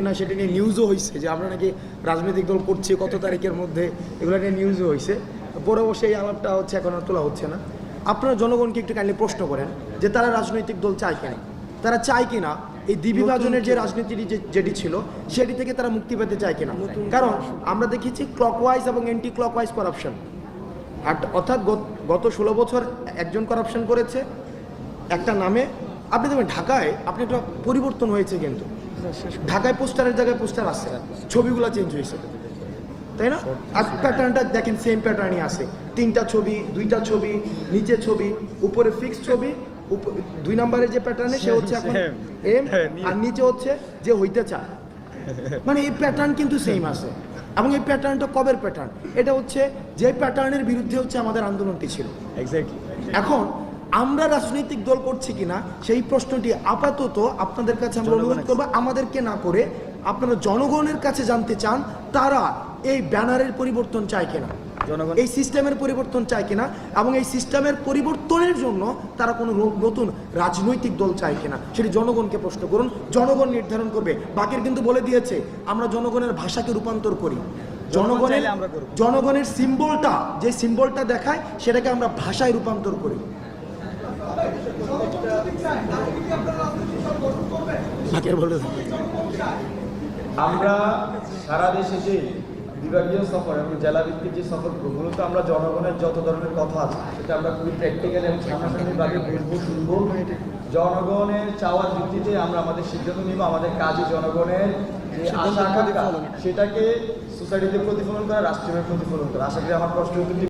না সেটা নিয়ে নিউজও হয়েছে যে আমরা নাকি রাজনৈতিক দল করছি কত তারিখের মধ্যে এগুলো নিয়ে নিউজও হয়েছে পরে অবশ্য এই আলাপটা হচ্ছে এখন আর তোলা হচ্ছে না। আপনারা জনগণকে একটু কাইন্ডলি প্রশ্ন করেন যে তারা রাজনৈতিক দল চায় কিনা? তারা চায় কিনা এই দ্বিবিভাজনের যে রাজনীতি যে- যেটি ছিল সেটি থেকে তারা মুক্তি পেতে চায় কিনা? কারণ আমরা দেখেছি ক্লকওয়াইজ এবং অ্যান্টি ক্লকওয়াইজ করাপশন আর অর্থাৎ গত- গত ষোলো বছর একজন করাপশন করেছে একটা নামে। আপনি দেখবেন ঢাকায় আপনি একটা পরিবর্তন হয়েছে কিন্তু। ঢাকায় পোস্টারের জায়গায় পোস্টার আছে। ছবিগুলো চেঞ্জ হয়েছে। তাই না? আর প্যাটার্নটা দেখেন সেম প্যাটার্নই আছে। তিনটা ছবি দুইটা ছবি নিচে ছবি উপরে ফিক্স ছবি দুই নম্বরের যে প্যাটার্নে সে হচ্ছে এখন এম আর নিচে হচ্ছে যে হইতে চায়। মানে এই প্যাটার্ন কিন্তু সেম আছে। এবং এই প্যাটার্নটা কবের প্যাটার্ন এটা হচ্ছে যে প্যাটার্নের বিরুদ্ধে হচ্ছে আমাদের আন্দোলনটি ছিল। এক্স্যাক্টলি এখন আমরা রাজনৈতিক দল করছি কিনা সেই প্রশ্নটি আপাতত আপনাদের কাছে আমরা অনুরোধ করব আমাদেরকে না করে আপনারা জনগণের কাছে জানতে চান তারা এই ব্যানারের পরিবর্তন চায় কিনা জনগণ এই সিস্টেমের পরিবর্তন চায় কিনা এবং এই সিস্টেমের পরিবর্তনের জন্য তারা কোনো নতুন রাজনৈতিক দল চায় কিনা সেটি জনগণকে প্রশ্ন করুন জনগণ নির্ধারণ করবে বাকির কিন্তু বলে দিয়েছে আমরা জনগণের ভাষাকে রূপান্তর করি জনগণের। জনগণের সিম্বলটা যে সিম্বলটা দেখায় সেটাকে আমরা ভাষায় রূপান্তর করি। আমরা সারা দেশে যে বিভাগীয় সফর এবং জেলা ভিত্তিক যে সফরগুলো মূলত আমরা জনগণের যত ধরনের কথা আছে সেটা আমরা খুবই প্র্যাকটিক্যাল এবং সামনাসামনিভাবে বুঝব শুনব। জনগণের চাওয়ার ভিত্তিতে আমরা আমাদের সিদ্ধান্ত নিব আমাদের কাজে জনগণের যে আশা আকাঙ্ক্ষা সেটাকে সোসাইটিতে প্রতিফলন করা রাষ্ট্রীয় প্রতিফলন করা। আশা করি আমার প্রশ্ন উত্তরটি